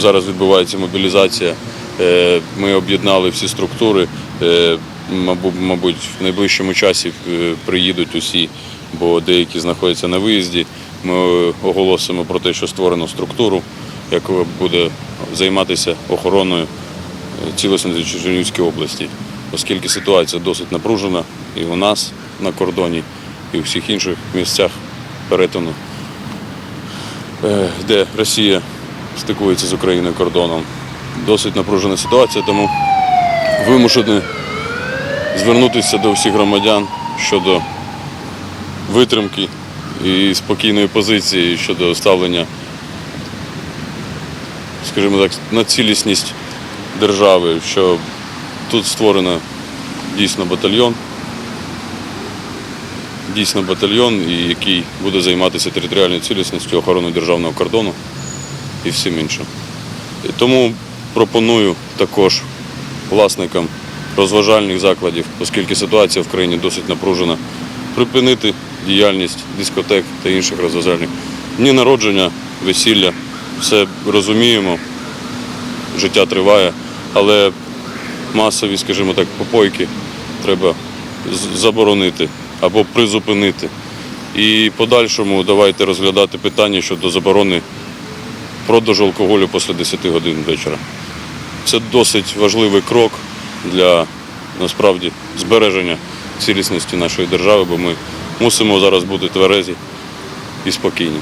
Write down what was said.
зараз відбувається мобілізація. Е, Ми об'єднали всі структури. Е, Мабуть, в найближчому часі е, приїдуть усі, бо деякі знаходяться на виїзді. Ми оголосимо про те, що створено структуру, яка буде займатися охороною цілісності Чернігівської області, оскільки ситуація досить напружена і у нас на кордоні, і у всіх інших місцях перетину, де Росія стикується з Україною кордоном. Досить напружена ситуація, тому вимушені звернутися до всіх громадян щодо витримки і спокійної позиції щодо ставлення, скажімо так, на цілісність держави, що тут створено дійсно батальйон, дійсно батальйон, який буде займатися територіальною цілісністю, охороною державного кордону і всім іншим. Тому пропоную також власникам розважальних закладів, оскільки ситуація в країні досить напружена, припинити діяльність дискотек та інших розважальних. Дні народження, весілля, все розуміємо, життя триває, але масові, скажімо так, попойки треба заборонити або призупинити. І подальшому давайте розглядати питання щодо заборони продажу алкоголю після 10 годин вечора. Це досить важливий крок для насправді збереження цілісності нашої держави, бо ми мусимо зараз бути тверезі і спокійні.